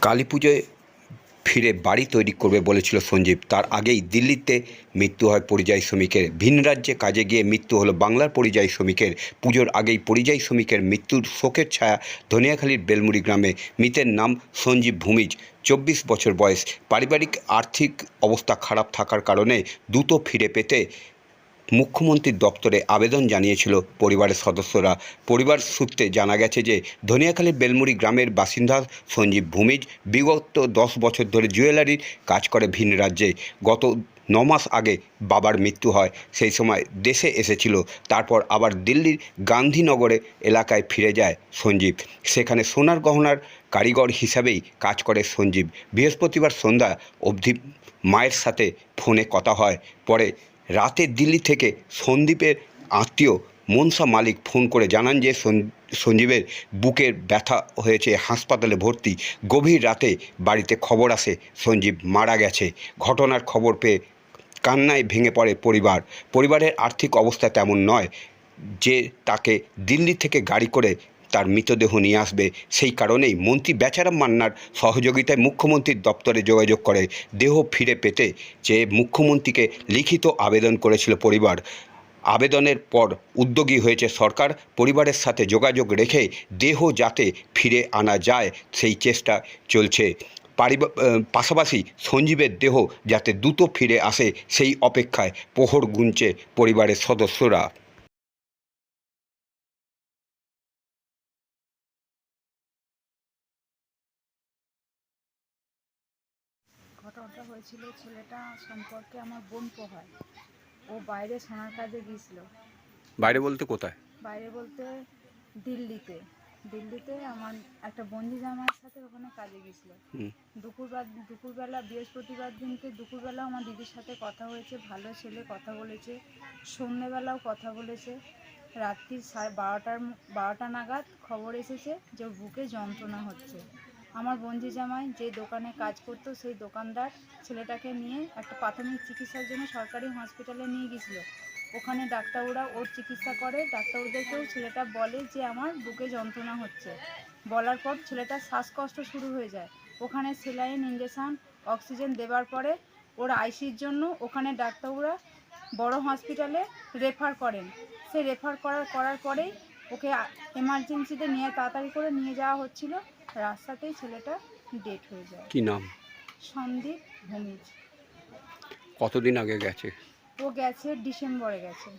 কালী পুজোয় ফিরে বাড়ি তৈরি করবে বলেছিল সঞ্জীব। তার আগেই দিল্লিতে মৃত্যু হয় পরিযায়ী শ্রমিকের। ভিন রাজ্যে কাজে গিয়ে মৃত্যু হলো বাংলার পরিযায়ী শ্রমিকের। পুজোর আগেই পরিযায়ী শ্রমিকের মৃত্যুর শোকের ছায়া ধনিয়াখালীর বেলমুড়ি গ্রামে। মৃতের নাম সঞ্জীব ভূমিজ। চব্বিশ বছর বয়স। পারিবারিক আর্থিক অবস্থা খারাপ থাকার কারণে দ্রুত ফিরে পেতে মুখ্যমন্ত্রীর দপ্তরে আবেদন জানিয়েছিল পরিবারের সদস্যরা। পরিবার সূত্রে জানা গেছে যে ধনিয়াখালীর বেলমুড়ি গ্রামের বাসিন্দা সঞ্জীব ভূমিজ বিগত দশ বছর ধরে জুয়েলারির কাজ করে ভিন রাজ্যে। গত ন মাস আগে বাবার মৃত্যু হয়, সেই সময় দেশে এসেছিল, তারপর আবার দিল্লির গান্ধীনগরে এলাকায় ফিরে যায় সঞ্জীব। সেখানে সোনার গহনার কারিগর হিসাবেই কাজ করে সঞ্জীব। বৃহস্পতিবার সন্ধ্যা অবধি মায়ের সাথে ফোনে কথা হয়, পরে রাতে দিল্লি থেকে সন্দীপের আত্মীয় মনসা মালিক ফোন করে জানান যে সঞ্জীবের বুকের ব্যথা হয়েছে, হাসপাতালে ভর্তি। গভীর রাতে বাড়িতে খবর আসে, সঞ্জীব মারা গেছে। ঘটনার খবর পেয়ে কান্নায় ভেঙে পড়ে পরিবার। পরিবারের আর্থিক অবস্থা তেমন নয় যে তাকে দিল্লি থেকে গাড়ি করে তার মৃতদেহ নিয়ে আসবে। সেই কারণেই মন্ত্রী বেচারাম মান্নার সহযোগিতায় মুখ্যমন্ত্রীর দপ্তরে যোগাযোগ করে দেহ ফিরে পেতে যে মুখ্যমন্ত্রীকে লিখিত আবেদন করেছিল পরিবার। আবেদনের পর উদ্যোগী হয়েছে সরকার। পরিবারের সাথে যোগাযোগ রেখে দেহ যাতে ফিরে আনা যায়, সেই চেষ্টা চলছে। পাশাপাশি সঞ্জীবের দেহ যাতে দ্রুত ফিরে আসে, সেই অপেক্ষায় প্রহর গুনছে পরিবারের সদস্যরা। ঘটনাটা হয়েছিল ছেলেটা সম্পর্কে আমার বোনপো হয় ও বাইরে সোনার কাজে গিয়েছিল। বাইরে বলতে কোথায়? বাইরে বলতে দিল্লিতে। দিল্লিতে আমার একটা বন্ধু জামাইয়ের সাথে ওখানে কাজে গিয়েছিল। দুপুরবার দুপুরবেলা বৃহস্পতিবার দিনকে দুপুরবেলা আমার দিদির সাথে কথা হয়েছে ভালো ছেলে কথা বলেছে সন্ধ্যেবেলাও কথা বলেছে। রাত্রি সাড়ে বারোটার বারোটা নাগাদ খবর এসেছে যে বুকে যন্ত্রণা হচ্ছে। আমার বঞ্জি জামাই যে দোকানে কাজ করতো, সেই দোকানদার ছেলেটাকে নিয়ে একটা প্রাথমিক চিকিৎসার জন্য সরকারি হসপিটালে নিয়ে গিয়েছিল ওখানে ডাক্তাররা ওর চিকিৎসা করে, ডাক্তারদেরকেও ছেলেটা বলে যে আমার বুকে যন্ত্রণা হচ্ছে। বলার পর ছেলেটার শ্বাসকষ্ট শুরু হয়ে যায়। ওখানে সেলাইন ইঞ্জেকশন অক্সিজেন দেওয়ার পরে ওর আইসির জন্য ওখানে ডাক্তাররা বড় হসপিটালে রেফার করেন। সে রেফার করার করার পরেই ওকে এমার্জেন্সিতে নিয়ে তাড়াতাড়ি করে নিয়ে যাওয়া হচ্ছিল। রাস্তাতেই ছেলেটা ডেট হয়ে যায়। কি নাম? সন্দীপ ভূমিজ কতদিন আগে গেছে? ও গেছে ডিসেম্বরে গেছে।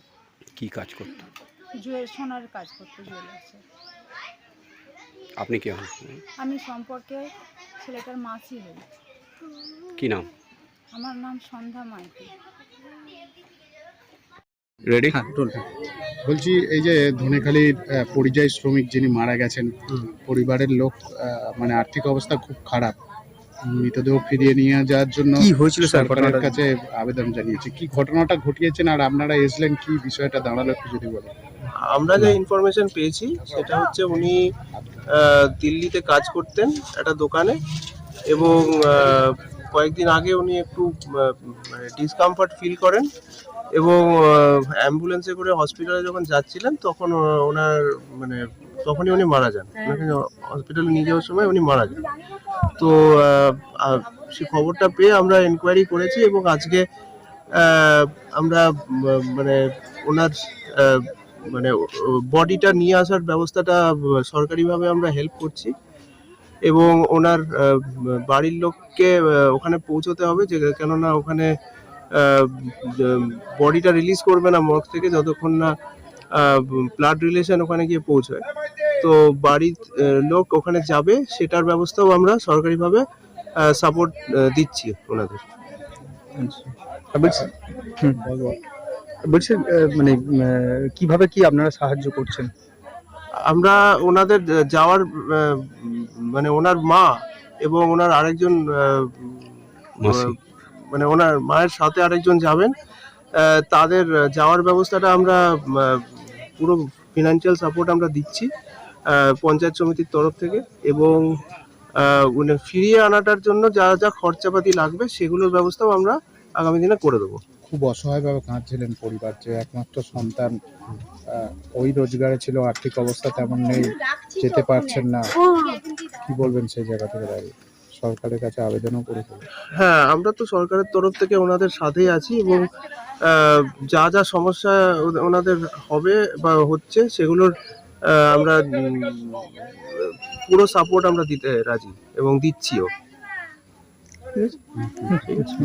কি কাজ করতো? জুয়েল সোনার কাজ করতে জুয়েলার্সে আপনি কি হন? আমি সম্পর্কে ছেলেটার মাসি হই। কি নাম? আমার নাম সন্ধ্যা মাইতি। রেডি হ্যাঁ বলছি এই যে ধনেখালির পরিযায়ী শ্রমিক যিনি মারা গেছেন পরিবারের লোক মানে আর্থিক অবস্থা খুব খারাপ। মৃতদেহ ফিরিয়ে নিয়ে যাওয়ার জন্য কি হয়েছিল সরকারের কাছে আবেদন জানিয়েছে। কি ঘটনাটা ঘটিয়েছেন আর আপনারা এসলেন কি বিষয়টা? দাঁড়াল একটু যদি বলেন। আমরা যে ইনফরমেশন পেয়েছি সেটা হচ্ছে উনি দিল্লিতে কাজ করতেন একটা দোকানে এবং কয়েকদিন আগে উনি একটু ডিসকমফর্ট ফিল করেন। এবং অ্যাম্বুলেন্সে করে হসপিটালে যখন যাচ্ছিলেন তখন ওনার মানে তখনই উনি মারা যান। হসপিটালে নিয়ে যাওয়ার সময় উনি মারা যান। তো সে খবরটা পেয়ে আমরা এনকোয়ারি করেছি এবং আজকে আমরা মানে ওনার মানে বডিটা নিয়ে আসার ব্যবস্থাটা সরকারিভাবে আমরা হেল্প করছি এবং ওনার বাড়ির লোককে ওখানে পৌঁছতে হবে যে কেননা ওখানে বডিটা রিলিজ করবে না মর্গ থেকে যতক্ষণ না ব্লাড রিলেশন ওখানে গিয়ে পৌঁছয়। তো বাড়ির লোক ওখানে যাবে সেটার ব্যবস্থাও আমরা সরকারিভাবে সাপোর্ট দিচ্ছি ওনাদের। বলছি হুম, বলছি মানে কীভাবে কি আপনারা সাহায্য করছেন? আমরা ওনাদের যাওয়ার মানে ওনার মা এবং ওনার আরেকজন। মানে ওনার মায়ের সাথে আরেকজন যাবেন তাদের যাওয়ার ব্যবস্থাটা আমরা পুরো ফিনান্সিয়াল সাপোর্ট আমরা দিচ্ছি পঞ্চায়েত সমিতির তরফ থেকে এবং মানে ফিরিয়ে আনাটার জন্য যা যা খরচাপাতি লাগবে সেগুলোর ব্যবস্থাও আমরা আগামী দিনে করে দেবো। খুব অসহায়ভাবে কাঁদছিলেন পরিবার যে একমাত্র সন্তান ওই রোজগারে ছিল আর্থিক অবস্থা তেমন নেই যেতে পারছেন না। কি বলবেন সেই জায়গা থেকে দাঁড়িয়ে সরকারের কাছে আবেদনও করেছেন হ্যাঁ আমরা তো সরকারের তরফ থেকে ওনাদের সাথেই আছি এবং যা যা সমস্যা ওনাদের হবে বা হচ্ছে সেগুলোর আমরা পুরো সাপোর্ট আমরা দিতে রাজি এবং দিচ্ছিও। ঠিক আছে।